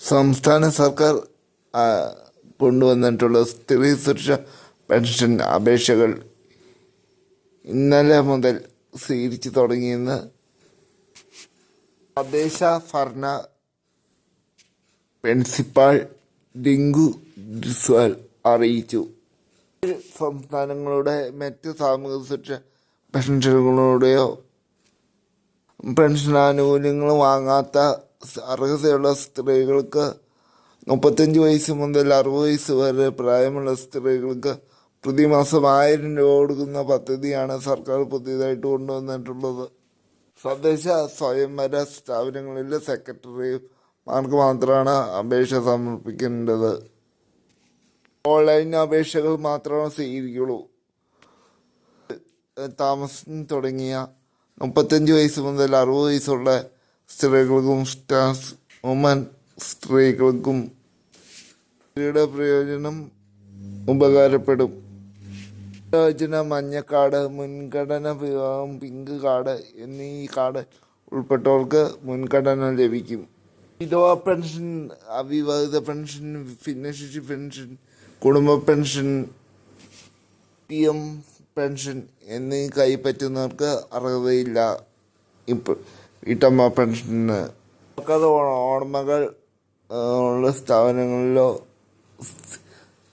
സംസ്ഥാന സർക്കാർ കൊണ്ടുവന്നിട്ടുള്ള സ്ത്രീ സുരക്ഷ പെൻഷൻ അപേക്ഷകൾ ഇന്നലെ മുതൽ സ്വീകരിച്ചു തുടങ്ങിയെന്ന് തദ്ദേശ ഭരണ പ്രിൻസിപ്പാൾ ഡിങ്കു ഡിസ്വാൽ അറിയിച്ചു. സംസ്ഥാനങ്ങളുടെ മറ്റ് സാമൂഹിക സുരക്ഷ പെൻഷനുകളുടെയോ പെൻഷൻ ആനുകൂല്യങ്ങൾ വാങ്ങാത്ത അർഹതയുള്ള സ്ത്രീകൾക്ക് മുപ്പത്തഞ്ച് വയസ്സ് മുതൽ അറുപത് വയസ്സ് വരെ പ്രായമുള്ള സ്ത്രീകൾക്ക് പ്രതിമാസം ആയിരം രൂപ കൊടുക്കുന്ന പദ്ധതിയാണ് സർക്കാർ പുതിയതായിട്ട് കൊണ്ടുവന്നിട്ടുള്ളത്. തദ്ദേശ സ്വയംഭര സ്ഥാപനങ്ങളിലെ സെക്രട്ടറിമാർക്ക് മാത്രമാണ് അപേക്ഷ സമർപ്പിക്കേണ്ടത്. ഓൺലൈൻ അപേക്ഷകൾ മാത്രമേ സ്വീകരിക്കുള്ളൂ. താമസം തുടങ്ങിയ മുപ്പത്തഞ്ച് വയസ്സ് മുതൽ അറുപത് വയസ്സുള്ള സ്ത്രീകൾക്കും സ്റ്റാസ് വുമൻ സ്ത്രീകൾക്കും സ്ത്രീയുടെ പ്രയോജനം ഉപകാരപ്പെടും. യോജന മഞ്ഞ കാർഡ് മുൻഗണന വിഭാഗം പിങ്ക് കാർഡ് എന്നീ കാർഡ് ഉൾപ്പെട്ടവർക്ക് മുൻഗണന ലഭിക്കും. വിധവാ പെൻഷൻ അവിവാഹിത പെൻഷൻ ഭിന്നശേഷി പെൻഷൻ കുടുംബ പെൻഷൻ പി എം പെൻഷൻ എന്നീ കൈപ്പറ്റുന്നവർക്ക് അർഹതയില്ല. ഇപ്പോൾ വീട്ടമ്മ പെൻഷന്. സർക്കാർ ഓർമ്മകൾ ഉള്ള സ്ഥാപനങ്ങളിലോ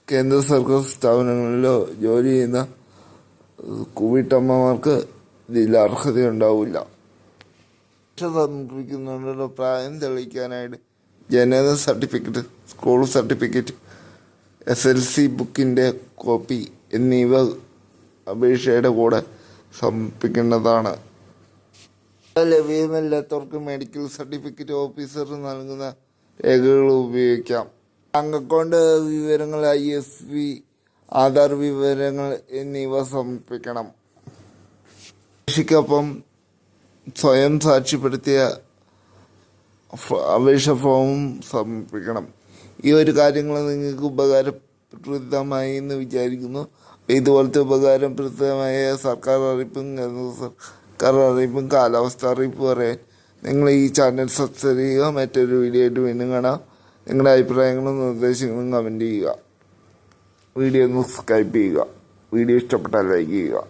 കേന്ദ്ര സർക്കാർ സ്ഥാപനങ്ങളിലോ ജോലി ചെയ്യുന്ന വീട്ടമ്മമാർക്ക് ഇതിൽ അർഹതയുണ്ടാവില്ല. പ്രായം തെളിയിക്കാനായിട്ട് ജനന certificate school certificate S L C ബുക്കിന്റെ കോപ്പി എന്നിവ അപേക്ഷയുടെ കൂടെ സമർപ്പിക്കേണ്ടതാണ്. ലഭ്യമല്ലാത്തവർക്ക് മെഡിക്കൽ സർട്ടിഫിക്കറ്റ് ഓഫീസർ നൽകുന്ന രേഖകൾ ഉപയോഗിക്കാം. ബാങ്ക് അക്കൗണ്ട് വിവരങ്ങൾ ഐ എസ് വി ആധാർ വിവരങ്ങൾ എന്നിവ സമർപ്പിക്കണം. അപേക്ഷയ്ക്കൊപ്പം സ്വയം സാക്ഷ്യപ്പെടുത്തിയ അപേക്ഷ ഫോമും സമർപ്പിക്കണം. ഈ ഒരു കാര്യങ്ങൾ നിങ്ങൾക്ക് ഉപകാരപ്രദമായി എന്ന് വിചാരിക്കുന്നു. ഇതുപോലത്തെ ഉപകാരപ്രദമായ സർക്കാർ അറിയിപ്പും കേന്ദ്ര സർക്കാർ അറിയിപ്പും കാലാവസ്ഥ അറിയിപ്പ് പറയാൻ. നിങ്ങൾ ഈ ചാനൽ സബ്സ്ക്രൈബ് ചെയ്യുക മറ്റൊരു വീഡിയോ ആയിട്ട് വീണ്ടും കാണാം. നിങ്ങളുടെ അഭിപ്രായങ്ങളും നിർദ്ദേശങ്ങളും കമന്റ് ചെയ്യുക. വീഡിയോ സബ്സ്ക്രൈബ് ചെയ്യുക. വീഡിയോ ഇഷ്ടപ്പെട്ടാൽ ലൈക്ക് ചെയ്യുക.